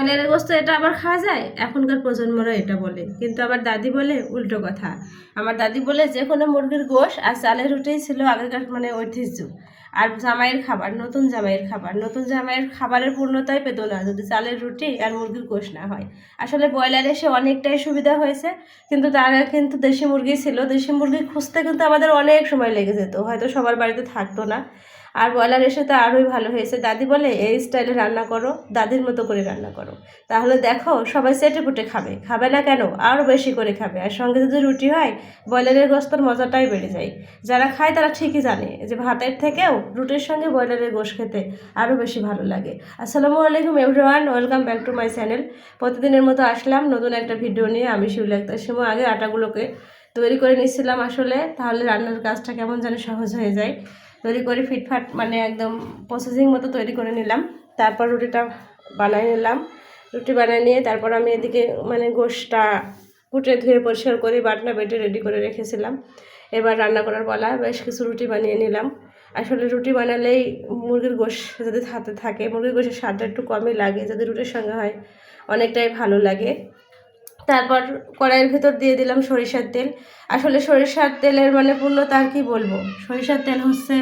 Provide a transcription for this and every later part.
ব্রয়লারের গোস্ত এটা আবার খাওয়া যায়? এখনকার প্রজন্মরা এটা বলে। কিন্তু আমার দাদি বলে উল্টো কথা। আমার দাদি বলে যে কোনো মুরগির গোশ আর চালের রুটি ছিল আগেকার মানে ঐতিহ্য। আর জামাইয়ের খাবার, নতুন জামাইয়ের খাবার। নতুন জামাইয়ের খাবারের পূর্ণতাই পেত না যদি চালের রুটি আর মুরগির গোশ না হয়। আসলে ব্রয়লার এসে অনেকটাই সুবিধা হয়েছে, কিন্তু তারা কিন্তু দেশি মুরগি ছিল। দেশি মুরগি খুঁজতে কিন্তু আমাদের অনেক সময় লেগে যেত। হয়তো সবার বাড়িতে থাকতো না। আর ব্রয়লার এসে তো আরোই ভালো হয়েছে। দাদি বলে, এই স্টাইলে রান্না করো, দাদির মতো করে রান্না করো। তাহলে দেখো, সবাই চেটে পুটে খাবে। খাবে না কেন? আরও বেশি করে খাবে। আর সঙ্গে যদি রুটি হয়, ব্রয়লারের গোস্তর মজাটাই বেড়ে যায়। যারা খায় তারা ঠিকই জানে যে ভাতের থেকেও রুটির সঙ্গে ব্রয়লারের গোশ খেতে আরও বেশি ভালো লাগে। আসসালামু আলাইকুম everyone welcome back to my channel প্রতিদিনের মতো আসলাম নতুন একটা ভিডিও নিয়ে। আমি শিউলি একটা সময় আগে আটাগুলোকে তৈরি করে নিচ্ছিলাম আসলে। তাহলে রান্নার কাজটা কেমন যেন সহজ হয়ে যায়। তৈরি করে ফিটফাট মানে একদম প্রসেসিং মতো তৈরি করে নিলাম। তারপর রুটিটা বানাই নিলাম। রুটি বানিয়ে নিয়ে তারপর আমি এদিকে মানে গোশটা কুটে ধুয়ে পরিষ্কার করে বাটনা বেটে রেডি করে রেখেছিলাম। এবার রান্না করার বলা বেশ কিছু রুটি বানিয়ে নিলাম। আসলে রুটি বানালেই মুরগির গোশ যদি হাতে থাকে, মুরগির গোশের স্বাদটা একটু কমই লাগে। যদি রুটির সঙ্গে হয়, অনেকটাই ভালো লাগে। তারপর কড়াইয়ের ভেতর দিয়ে দিলাম সরিষার তেল। আসলে সরিষার তেলের মানে পূর্ণতা আর কি বলব? সরিষার তেল হচ্ছে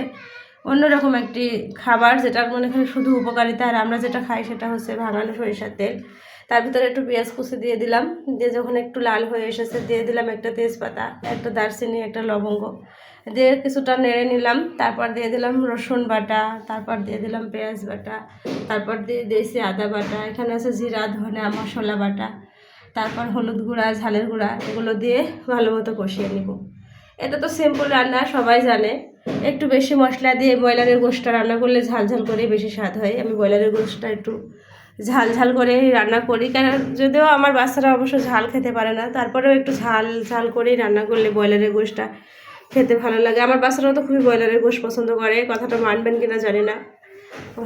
অন্যরকম একটি খাবার যেটার মনে হয় শুধু উপকারিতা, আর আমরা যেটা খাই সেটা হচ্ছে ভাঙানো সরিষার তেল। তার ভিতরে একটু পেঁয়াজ কুচি দিয়ে দিলাম। দিয়ে যখন একটু লাল হয়ে এসেছে, দিয়ে দিলাম একটা তেজপাতা, একটা দারচিনি, একটা লবঙ্গ। দিয়ে কিছুটা নেড়ে নিলাম। তারপর দিয়ে দিলাম রসুন বাটা, তারপর দিয়ে দিলাম পেঁয়াজ বাটা, তারপর দিয়ে দিয়েছি আদা বাটা। এখানে আছে জিরা, ধনে, মশলা বাটা। তারপর হলুদ গুঁড়া, ঝালের গুঁড়া, এগুলো দিয়ে ভালো মতো কষিয়ে নিব। এটা তো সিম্পল রান্না, সবাই জানে। একটু বেশি মশলা দিয়ে ব্রয়লারের গোশটা রান্না করলে ঝাল ঝাল করে বেশি স্বাদ হয়। আমি ব্রয়লারের গোশটা একটু ঝাল ঝাল করে রান্না করি। কারণ যদিও আমার বাচ্চারা অবশ্য ঝাল খেতে পারে না, তারপরেও একটু ঝাল ঝাল করেই রান্না করলে ব্রয়লারের গোশটা খেতে ভালো লাগে। আমার বাচ্চারাও তো খুবই ব্রয়লারের গোশ পছন্দ করে। কথাটা মানবেন কিনা জানি না।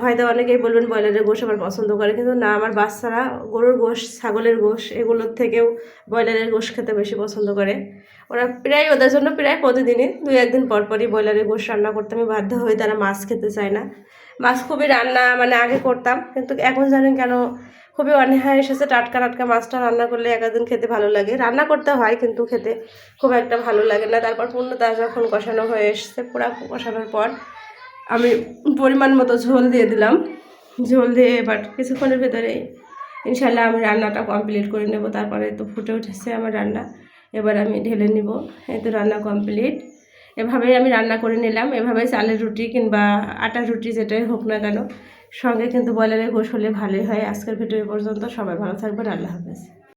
হয়তো অনেকেই বলবেন ব্রয়লারের গোশ আমার পছন্দ করে। কিন্তু না, আমার বাচ্চারা গরুর গোশ, ছাগলের গোশ, এগুলোর থেকেও ব্রয়লারের গোশ খেতে বেশি পছন্দ করে। ওরা প্রায়, ওদের জন্য প্রায় প্রতিদিনই দুই, একদিন পর পরই ব্রয়লারের গোশ রান্না করতে আমি বাধ্য হয়ে তারা মাছ খেতে চায় না। মাছ খুবই রান্না মানে আগে করতাম, কিন্তু এখন জানেন কেন, খুবই অনীহা এসেছে টাটকা টাটকা মাছটা রান্না করলে একদিন খেতে ভালো লাগে। রান্না করতে হয়, কিন্তু খেতে খুব একটা ভালো লাগে না। তারপর পূর্ণতা যখন কষানো হয়ে এসছে, পুরা কষানোর পর আমি পরিমাণ মতো ঝোল দিয়ে দিলাম। ঝোল দিয়ে এবার কিছুক্ষণের ভেতরে ইনশাল্লাহ আমি রান্নাটা কমপ্লিট করে নেব। তারপরে তো ফুটে উঠেছে আমার রান্না। এবার আমি ঢেলে নিব। এই তো রান্না কমপ্লিট। এভাবেই আমি রান্না করে নিলাম। এভাবেই চালের রুটি কিংবা আটার রুটি যেটাই হোক না কেন, সঙ্গে কিন্তু বয়লারের গোশ হলে ভালোই হয়। আজকের ভিডিও পর্যন্ত সবাই ভালো থাকবেন। আল্লাহ হাফেজ।